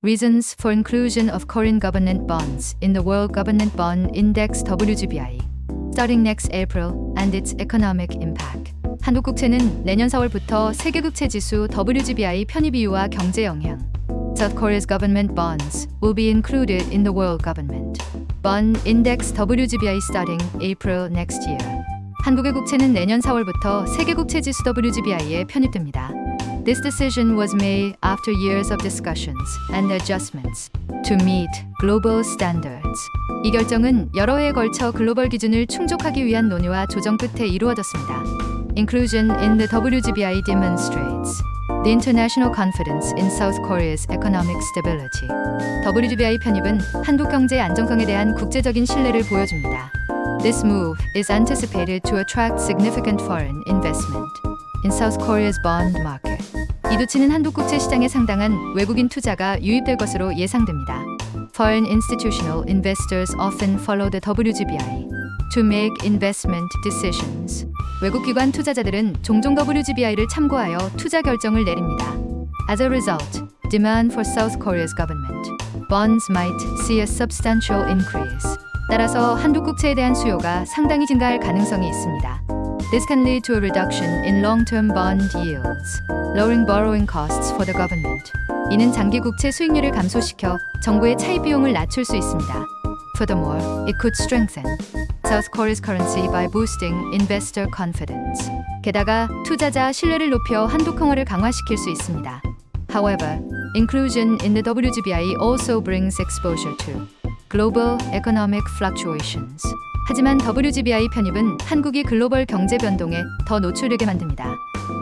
Reasons for inclusion of Korean government bonds in the World Government Bond Index WGBI starting next April and its economic impact. 한국 국채는 내년 4월부터 세계 국채 지수 WGBI 편입 이유와 경제 영향. South Korea's government bonds will be included in the world government bond index WGBI starting April next year. 한국의 국채는 내년 4월부터 세계 국채 지수 WGBI에 편입됩니다. This decision was made after years of discussions and adjustments to meet global standards. 이 결정은 여러 해에 걸쳐 글로벌 기준을 충족하기 위한 논의와 조정 끝에 이루어졌습니다. Inclusion in the WGBI demonstrates the international confidence in South Korea's economic stability. WGBI 편입은 한국 경제의 안정성에 대한 국제적인 신뢰를 보여줍니다. This move is anticipated to attract significant foreign investment in South Korea's bond market. 이두치는 한국 국채 시장에 상당한 외국인 투자가 유입될 것으로 예상됩니다. Foreign institutional investors often follow the WGBI to make investment decisions. 외국 기관 투자자들은 종종 WGBI를 참고하여 투자 결정을 내립니다. As a result, demand for South Korea's government bonds might see a substantial increase. 따라서 한국 국채에 대한 수요가 상당히 증가할 가능성이 있습니다. This can lead to a reduction in long-term bond yields, lowering borrowing costs for the government. 이는 장기 국채 수익률을 감소시켜 정부의 차입 비용을 낮출 수 있습니다. Furthermore, it could strengthen South Korea's currency by boosting investor confidence. 게다가 투자자 신뢰를 높여 한국 통화를 강화시킬 수 있습니다. However, inclusion in the WGBI also brings exposure to global economic fluctuations. 하지만 WGBI 편입은 한국이 글로벌 경제 변동에 더 노출되게 만듭니다.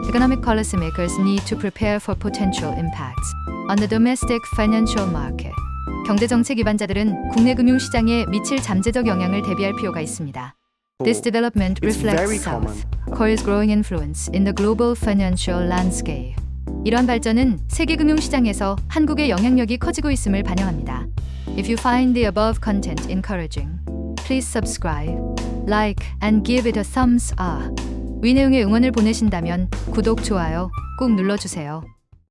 Economic policymakers need to prepare for potential impacts on the domestic financial market. 경제 정책 기반자들은 국내 금융 시장에 미칠 잠재적 영향을 대비할 필요가 있습니다. This development reflects South Korea's growing influence in the global financial landscape. 이러한 발전은 세계 금융 시장에서 한국의 영향력이 커지고 있음을 반영합니다. If you find the above content encouraging, please subscribe, like, and give it a thumbs up. 위 내용의 응원을 보내신다면 구독, 좋아요 꼭 눌러주세요.